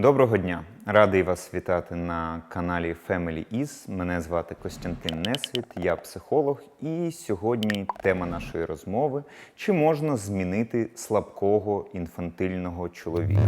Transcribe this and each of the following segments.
Доброго дня! Радий вас вітати на каналі Family Is. Мене звати Костянтин Несвіт, я психолог, і сьогодні тема нашої розмови: чи можна змінити слабкого інфантильного чоловіка?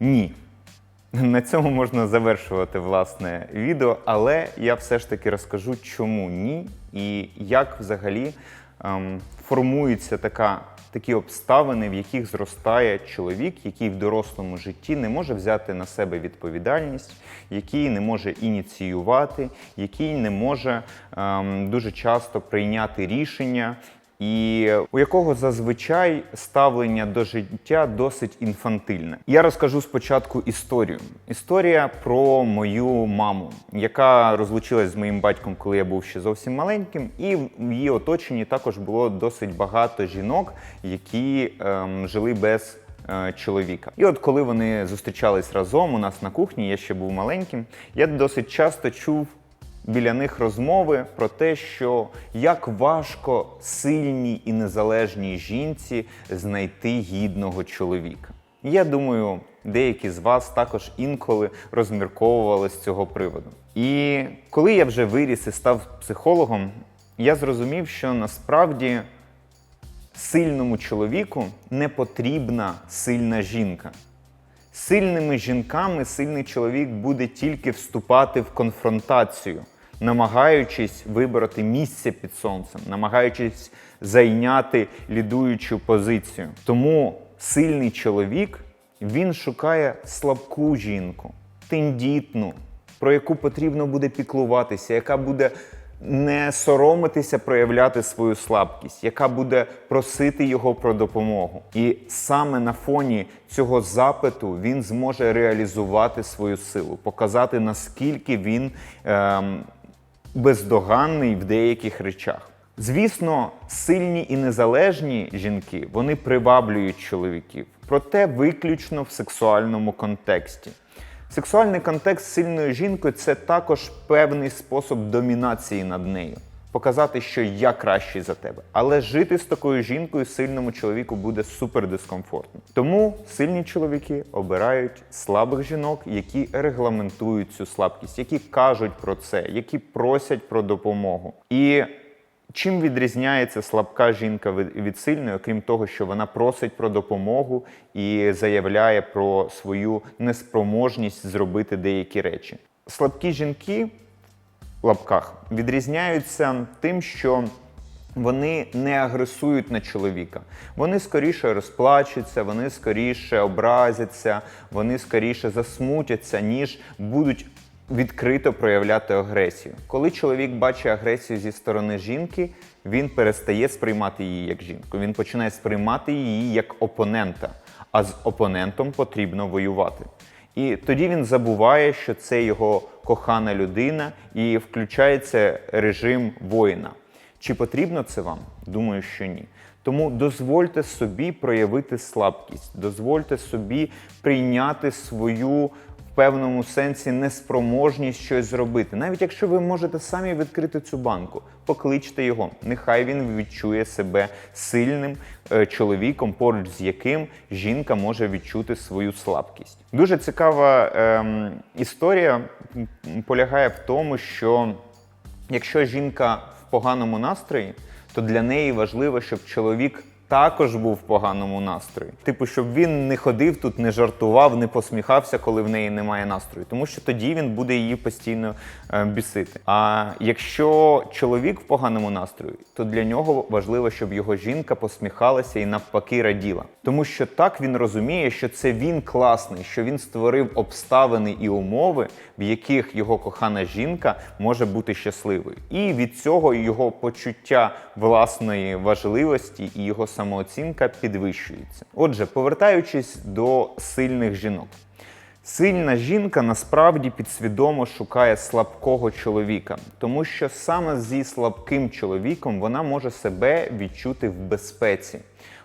Ні. На цьому можна завершувати власне відео, але я все ж таки розкажу, чому ні, і як взагалі ем, формується така, такі обставини, в яких зростає чоловік, який в дорослому житті не може взяти на себе відповідальність, який не може ініціювати, який не може ем, дуже часто прийняти рішення і у якого зазвичай ставлення до життя досить інфантильне. Я розкажу спочатку історію. Історія про мою маму, яка розлучилась з моїм батьком, коли я був ще зовсім маленьким, і в її оточенні також було досить багато жінок, які ем, жили без. е, Чоловіка, і от коли вони зустрічались разом у нас на кухні, я ще був маленьким. Я досить часто чув біля них розмови про те, що як важко сильній і незалежній жінці знайти гідного чоловіка. Я думаю, деякі з вас також інколи розмірковували з цього приводу. І коли я вже виріс і став психологом, я зрозумів, що насправді сильному чоловіку не потрібна сильна жінка. Сильними жінками сильний чоловік буде тільки вступати в конфронтацію, намагаючись вибороти місце під сонцем, намагаючись зайняти лідуючу позицію. Тому сильний чоловік він шукає слабку жінку, тендітну, про яку потрібно буде піклуватися, яка буде не соромитися проявляти свою слабкість, яка буде просити його про допомогу. І саме на фоні цього запиту він зможе реалізувати свою силу, показати наскільки він ем, бездоганний в деяких речах. Звісно, сильні і незалежні жінки вони приваблюють чоловіків, проте виключно в сексуальному контексті. Сексуальний контекст сильною жінкою це також певний спосіб домінації над нею. Показати, що я кращий за тебе. Але жити з такою жінкою сильному чоловіку буде супер дискомфортно. Тому сильні чоловіки обирають слабих жінок, які регламентують цю слабкість, які кажуть про це, які просять про допомогу. І Чим відрізняється слабка жінка від сильної, окрім того, що вона просить про допомогу і заявляє про свою неспроможність зробити деякі речі? Слабкі жінки лапках відрізняються тим, що вони не агресують на чоловіка. Вони скоріше розплачуться, вони скоріше образяться, вони скоріше засмутяться, ніж будуть відкрито проявляти агресію. Коли чоловік бачить агресію зі сторони жінки, він перестає сприймати її як жінку. Він починає сприймати її як опонента. А з опонентом потрібно воювати. І тоді він забуває, що це його кохана людина, і включається режим воїна. Чи потрібно це вам? Думаю, що ні. Тому дозвольте собі проявити слабкість, дозвольте собі прийняти свою певному сенсі неспроможність щось зробити. Навіть якщо ви можете самі відкрити цю банку, покличте його. Нехай він відчує себе сильним е, чоловіком, поруч з яким жінка може відчути свою слабкість. Дуже цікава ем, історія полягає в тому, що якщо жінка в поганому настрої, то для неї важливо, щоб чоловік також був в поганому настрої. Типу, щоб він не ходив тут, не жартував, не посміхався, коли в неї немає настрою. Тому що тоді він буде її постійно е, бісити. А якщо чоловік в поганому настрої, то для нього важливо, щоб його жінка посміхалася і навпаки раділа. Тому що так він розуміє, що це він класний, що він створив обставини і умови, в яких його кохана жінка може бути щасливою. І від цього його почуття власної важливості і його самооцінка підвищується. Отже, повертаючись до сильних жінок. Сильна жінка насправді підсвідомо шукає слабкого чоловіка, тому що саме зі слабким чоловіком вона може себе відчути в безпеці.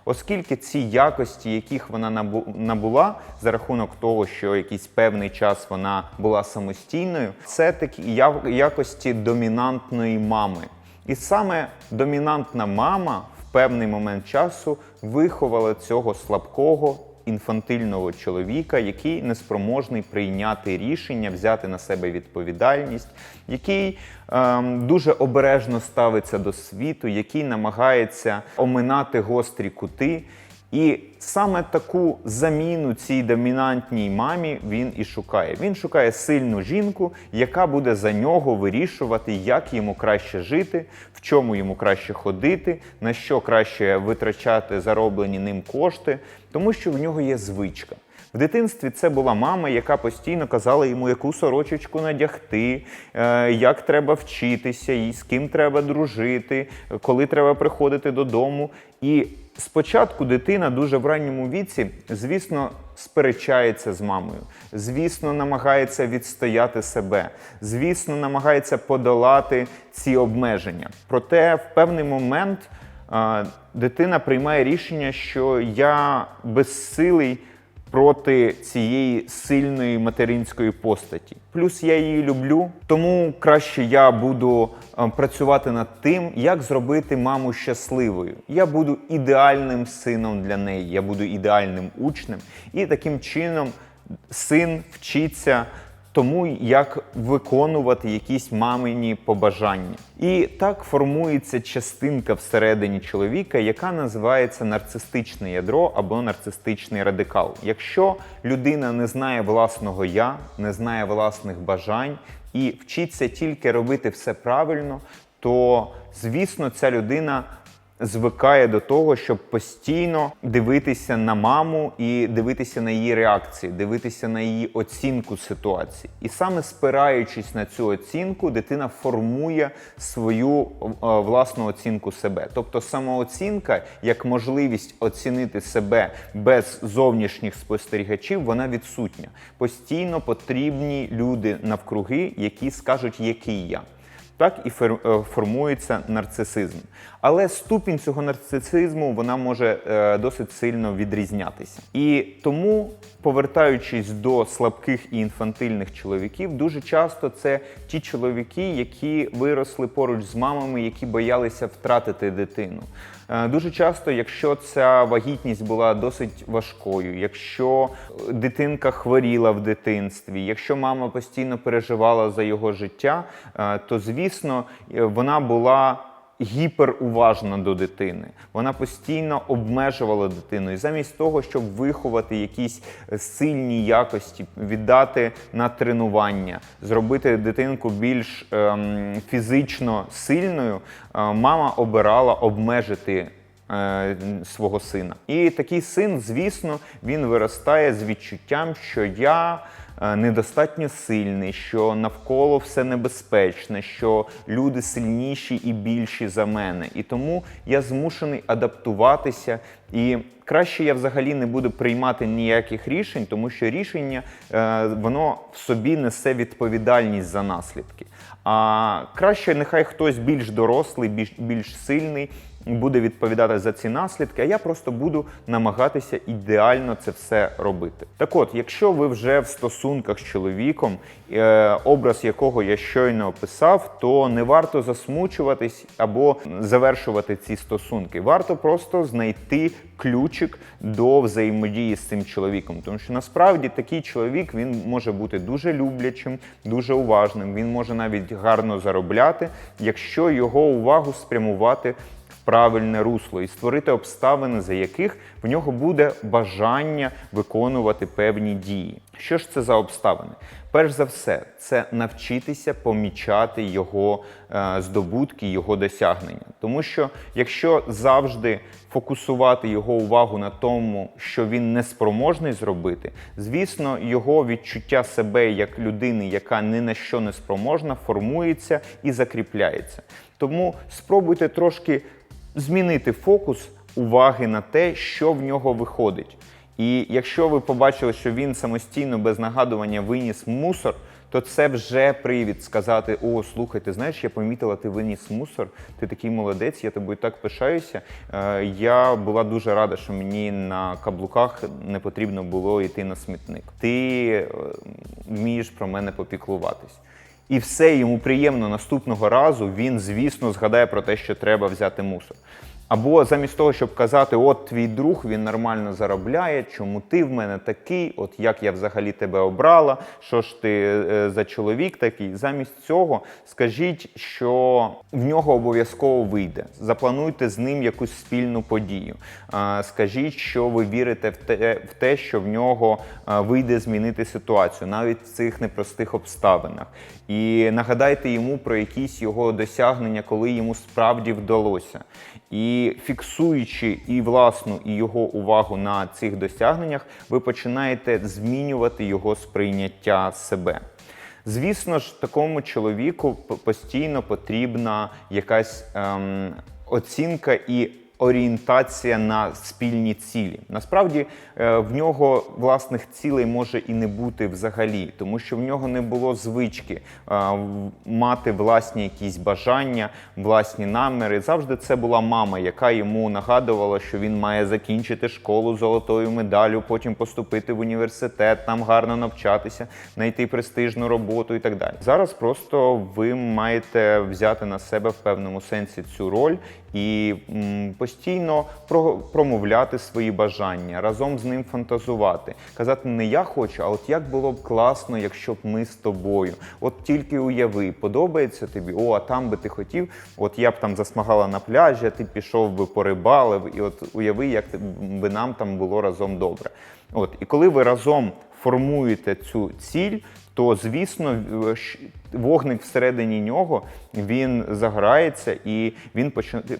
Оскільки ці якості, яких вона набула за рахунок того, що якийсь певний час вона була самостійною, це такі якості домінантної мами. І саме домінантна мама певний момент часу виховала цього слабкого. Інфантильного чоловіка, який неспроможний прийняти рішення, взяти на себе відповідальність, який ем, дуже обережно ставиться до світу, який намагається оминати гострі кути. І саме таку заміну цій домінантній мамі він і шукає. Він шукає сильну жінку, яка буде за нього вирішувати, як йому краще жити, в чому йому краще ходити, на що краще витрачати зароблені ним кошти, тому що в нього є звичка. В дитинстві це була мама, яка постійно казала йому, яку сорочечку надягти, е, як треба вчитися, і з ким треба дружити, коли треба приходити додому. І спочатку дитина дуже в ранньому віці, звісно, сперечається з мамою, звісно, намагається відстояти себе, звісно, намагається подолати ці обмеження. Проте в певний момент дитина приймає рішення, що я безсилий проти цієї сильної материнської постаті. Плюс я її люблю, тому краще я буду е, працювати над тим, як зробити маму щасливою. Я буду ідеальним сином для неї, я буду ідеальним учнем, і таким чином син вчиться тому, як виконувати якісь мамині побажання. І так формується частинка всередині чоловіка, яка називається нарцистичне ядро або нарцистичний радикал. Якщо людина не знає власного я, не знає власних бажань і вчиться тільки робити все правильно, то звісно ця людина звикає до того, щоб постійно дивитися на маму і дивитися на її реакції, дивитися на її оцінку ситуації. І саме спираючись на цю оцінку, дитина формує свою е, власну оцінку себе. Тобто самооцінка як можливість оцінити себе без зовнішніх спостерігачів, вона відсутня. Постійно потрібні люди навкруги, які скажуть, який я так і е, формується нарцисизм. Але ступінь цього нарцисизму вона може е, досить сильно відрізнятися. І тому, повертаючись до слабких і інфантильних чоловіків, дуже часто це ті чоловіки, які виросли поруч з мамами, які боялися втратити дитину. Е, Дуже часто, якщо ця вагітність була досить важкою, якщо дитинка хворіла в дитинстві, якщо мама постійно переживала за його життя, е, то звісно е, вона була. Гіперуважна до дитини, вона постійно обмежувала дитину, і замість того, щоб виховати якісь сильні якості, віддати на тренування, зробити дитинку більш ем, фізично сильною, е, мама обирала обмежити е, свого сина. І такий син, звісно, він виростає з відчуттям, що я е, недостатньо сильний, що навколо все небезпечне, що люди сильніші і більші за мене. І тому я змушений адаптуватися. І краще я взагалі не буду приймати ніяких рішень, тому що рішення е, воно в собі несе відповідальність за наслідки. А краще нехай хтось більш дорослий, більш, більш сильний буде відповідати за ці наслідки, а я просто буду намагатися ідеально це все робити. Так от, якщо ви вже в стосунках з чоловіком, е, образ якого я щойно описав, то не варто засмучуватись або завершувати ці стосунки. Варто просто знайти ключик до взаємодії з цим чоловіком. Тому що насправді такий чоловік він може бути дуже люблячим, дуже уважним. Він може навіть гарно заробляти, якщо його увагу спрямувати правильне русло і створити обставини, за яких в нього буде бажання виконувати певні дії. Що ж це за обставини? Перш за все, це навчитися помічати його е, здобутки, його досягнення. Тому що якщо завжди фокусувати його увагу на тому, що він не спроможний зробити, звісно, його відчуття себе як людини, яка ні на що не спроможна, формується і закріпляється. Тому спробуйте трошки змінити фокус уваги на те, що в нього виходить. І якщо ви побачили, що він самостійно без нагадування виніс мусор, то це вже привід сказати: О, слухай, ти знаєш, я помітила, ти виніс мусор, ти такий молодець, я тобою так пишаюся. Е, Я була дуже рада, що мені на каблуках не потрібно було йти на смітник. Ти е, вмієш про мене попіклуватись. І все йому приємно наступного разу. Він, звісно, згадає про те, що треба взяти мусор. Або замість того, щоб казати, от твій друг він нормально заробляє, чому ти в мене такий, от як я взагалі тебе обрала, що ж ти е, за чоловік такий. Замість цього скажіть, що в нього обов'язково вийде. Заплануйте з ним якусь спільну подію. Скажіть, що ви вірите в те, в те, що в нього вийде змінити ситуацію, навіть в цих непростих обставинах. І нагадайте йому про якісь його досягнення, коли йому справді вдалося. І фіксуючи і власну, і його увагу на цих досягненнях, ви починаєте змінювати його сприйняття себе. Звісно ж, такому чоловіку постійно потрібна якась ем, оцінка і орієнтація на спільні цілі. Насправді е, в нього власних цілей може і не бути взагалі, тому що в нього не було звички е, мати власні якісь бажання, власні наміри. Завжди це була мама, яка йому нагадувала, що він має закінчити школу золотою медаллю, потім поступити в університет, там гарно навчатися, знайти престижну роботу і так далі. Зараз просто ви маєте взяти на себе в певному сенсі цю роль і постійно про- промовляти свої бажання, разом з ним фантазувати, казати не я хочу, а от як було б класно, якщо б ми з тобою. От тільки уяви, подобається тобі, о, а там би ти хотів, от я б там засмагала на пляжі, ти пішов би порибалив, і от уяви, як би нам там було разом добре. От і коли ви разом формуєте цю ціль, то звісно вогник всередині нього він заграється і він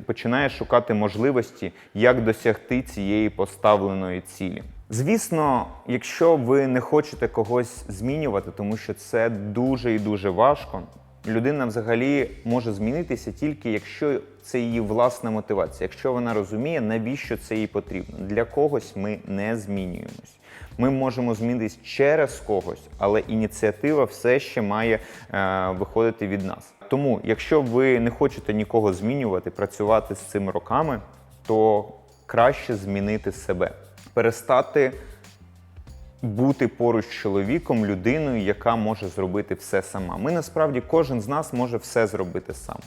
починає шукати можливості, як досягти цієї поставленої цілі. Звісно, якщо ви не хочете когось змінювати, тому що це дуже і дуже важко. Людина взагалі може змінитися тільки якщо це її власна мотивація, якщо вона розуміє, навіщо це їй потрібно. Для когось ми не змінюємось. Ми можемо змінитись через когось, але ініціатива все ще має е, виходити від нас. Тому, якщо ви не хочете нікого змінювати, працювати з цим роками, то краще змінити себе, перестати бути поруч з чоловіком, людиною, яка може зробити все сама. Ми насправді кожен з нас може все зробити сам.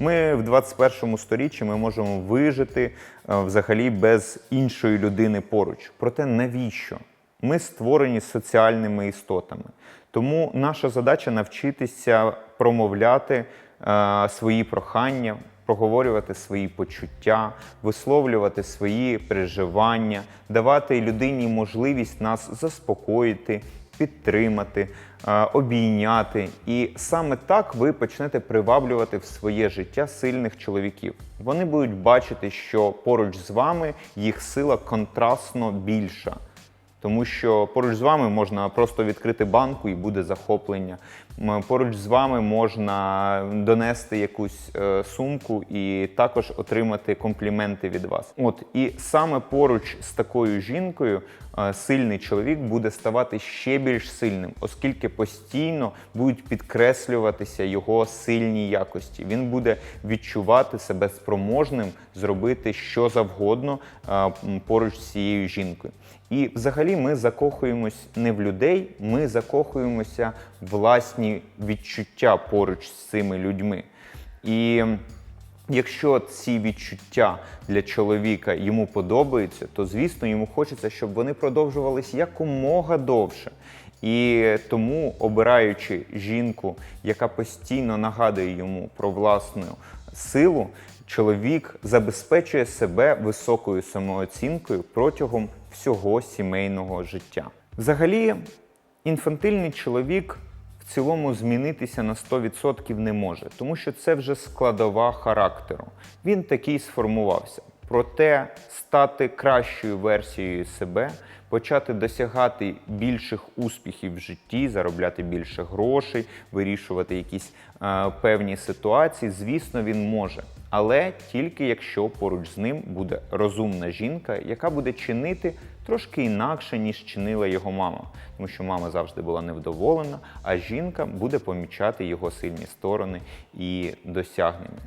Ми в 21 сторіччі ми можемо вижити е, взагалі без іншої людини поруч. Проте навіщо? Ми створені соціальними істотами. Тому наша задача навчитися промовляти е, свої прохання, проговорювати свої почуття, висловлювати свої переживання, давати людині можливість нас заспокоїти, підтримати, е, обійняти. І саме так ви почнете приваблювати в своє життя сильних чоловіків. Вони будуть бачити, що поруч з вами їх сила контрастно більша. Тому що поруч з вами можна просто відкрити банку і буде захоплення. Поруч з вами можна донести якусь е, сумку і також отримати компліменти від вас. От і саме поруч з такою жінкою е, сильний чоловік буде ставати ще більш сильним, оскільки постійно будуть підкреслюватися його сильні якості. Він буде відчувати себе спроможним зробити що завгодно е, поруч з цією жінкою. І взагалі ми закохуємось не в людей, ми закохуємося в власні відчуття поруч з цими людьми. І якщо ці відчуття для чоловіка йому подобаються, то звісно йому хочеться, щоб вони продовжувалися якомога довше. І тому, обираючи жінку, яка постійно нагадує йому про власну силу, чоловік забезпечує себе високою самооцінкою протягом всього сімейного життя. Взагалі, інфантильний чоловік в цілому змінитися на 100% не може, тому що це вже складова характеру. Він такий сформувався. Проте стати кращою версією себе, почати досягати більших успіхів в житті, заробляти більше грошей, вирішувати якісь е, певні ситуації, звісно, він може. Але тільки якщо поруч з ним буде розумна жінка, яка буде чинити трошки інакше, ніж чинила його мама, тому що мама завжди була невдоволена, а жінка буде помічати його сильні сторони і досягнення.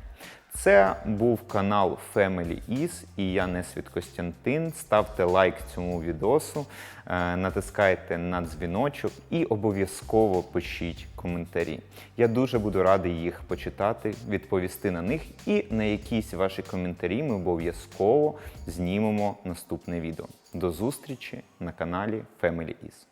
Це був канал Family Is і я Несвіт Костянтин. Ставте лайк цьому відосу, е, натискайте на дзвіночок і обов'язково пишіть коментарі. Я дуже буду радий їх почитати, відповісти на них, і на якісь ваші коментарі ми обов'язково знімемо наступне відео. До зустрічі на каналі Family Is.